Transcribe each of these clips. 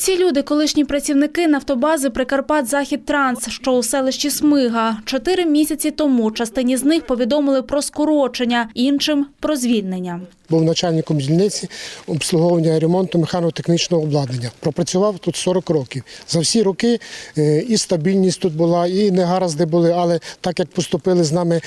Ці люди – колишні працівники нафтобази Прикарпат Захід Транс, що у селищі Смига. Чотири місяці тому частині з них повідомили про скорочення, іншим – про звільнення. Був начальником дільниці обслуговування ремонту механотехнічного обладнання. Пропрацював тут 40 років. За всі роки е, і стабільність тут була, і негаразди були, але так як поступили з нами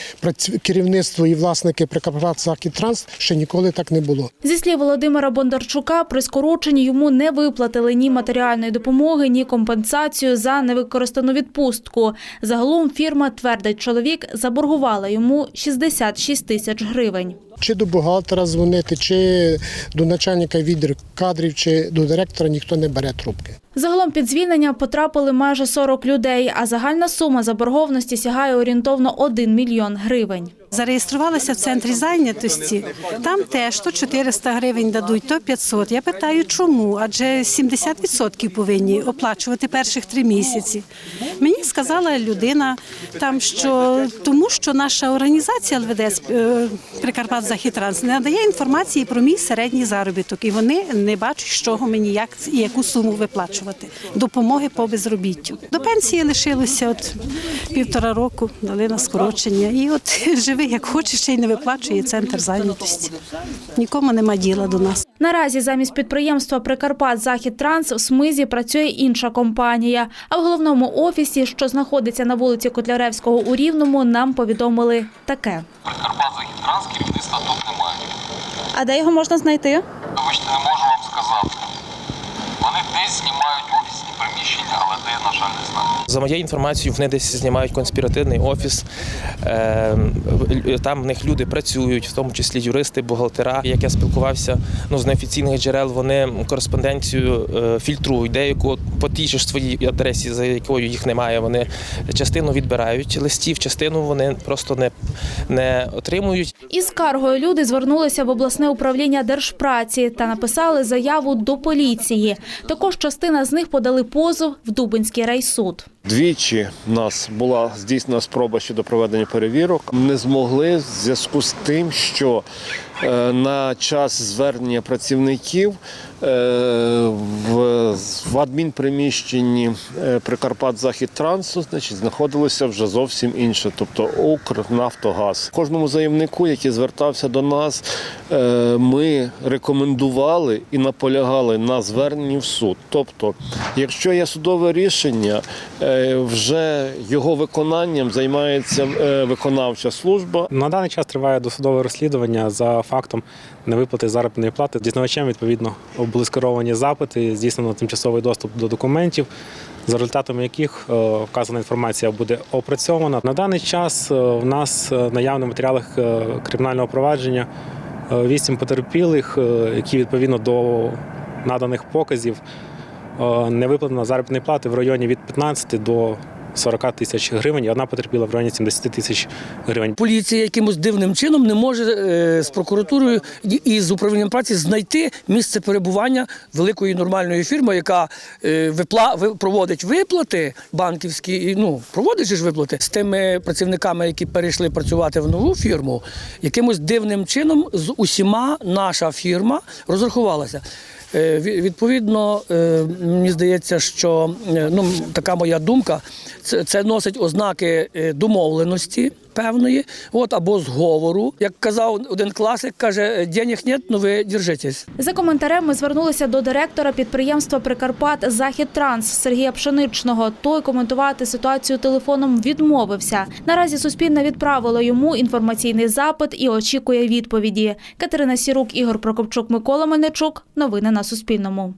керівництво і власники Прикарпат Захід Транс, ще ніколи так не було. Зі слів Володимира Бондарчука, при скороченні йому не виплатили ні матеріальної допомоги, ні компенсацію за невикористану відпустку. Загалом фірма, твердить чоловік, заборгувала йому 66 тисяч гривень. Чи до бухгалтера дзвонити, чи до начальника відділу кадрів, чи до директора ніхто не бере трубки. Загалом під звільнення потрапили майже 40 людей, а загальна сума заборгованості сягає орієнтовно 1 мільйон гривень. Зареєструвалася в центрі зайнятості. Там теж то 400 гривень дадуть, то 500. Я питаю, чому? Адже 70% повинні оплачувати перших три місяці. Мені сказала людина там, що тому, що наша організація ЛВД е, Прикарпат Захітранс не надає інформації про мій середній заробіток, і вони не бачать, з чого мені як і яку суму виплачувати допомоги по безробіттю. До пенсії лишилося от півтора року, дали на скорочення. І от живи як хочеш, ще й не виплачує центр зайнятості. Нікому нема діла до нас. Наразі замість підприємства Прикарпат Захід Транс в Смизі працює інша компанія. А в головному офісі, що знаходиться на вулиці Котляревського у Рівному, нам повідомили таке. Прикарпат Західтранс керівництва тут немає. А де його можна знайти? Вибачте, не можу вам сказати. Вони десь знімають офісні приміщення, але де, на жаль, не знаю. За моєю інформацією, вони десь знімають конспіративний офіс. Е, Там в них люди працюють, в тому числі юристи, бухгалтера. Як я спілкувався ну, з неофіційних джерел, вони кореспонденцію е, фільтрують, деяку по тій ж своїй адресі, за якою їх немає. Вони частину відбирають листів, частину вони просто не, не отримують. Із скаргою люди звернулися в обласне управління держпраці та написали заяву до поліції. Також частина з них подали позов в Дубинський Mosqueira e Soto. Двічі в нас була здійснена спроба щодо проведення перевірок. Не змогли в зв'язку з тим, що е, на час звернення працівників е, в, адмінприміщенні е, Прикарпат Захід Трансу значить, знаходилося вже зовсім інше, тобто Укрнафтогаз. Кожному заявнику, який звертався до нас, ми рекомендували і наполягали на зверненні в суд. Тобто, якщо є судове рішення, вже його виконанням займається е, виконавча служба. На даний час триває досудове розслідування за фактом невиплати заробітної плати. Дізнавачем відповідно були скеровані запити, здійснено тимчасовий доступ до документів, за результатами яких е, вказана інформація буде опрацьована. На даний час е, в нас е, наявно в матеріалах е, кримінального провадження е, вісім потерпілих, е, які відповідно до наданих показів е, не виплатена заробітної плати в районі від 15 до 40 тисяч гривень, і одна потерпіла в районі 70 тисяч гривень. Поліція якимось дивним чином не може е, з прокуратурою і- з управлінням праці знайти місце перебування великої нормальної фірми, яка е, проводить виплати банківські, і, ну проводить ж виплати з тими працівниками, які перейшли працювати в нову фірму. Якимось дивним чином з усіма наша фірма розрахувалася. Е, ві- Відповідно, е, мені здається, що е, ну така моя думка, це, носить ознаки домовленості певної, от або зговору. Як казав один класик, каже: денег нет, ну ви держитесь. За коментарем ми звернулися до директора підприємства Прикарпат Захід Транс Сергія Пшеничного. Той коментувати ситуацію телефоном відмовився. Наразі Суспільне відправило йому інформаційний запит і очікує відповіді. Катерина Сірук, Ігор Прокопчук, Микола Мельничук. Новини на Суспільному.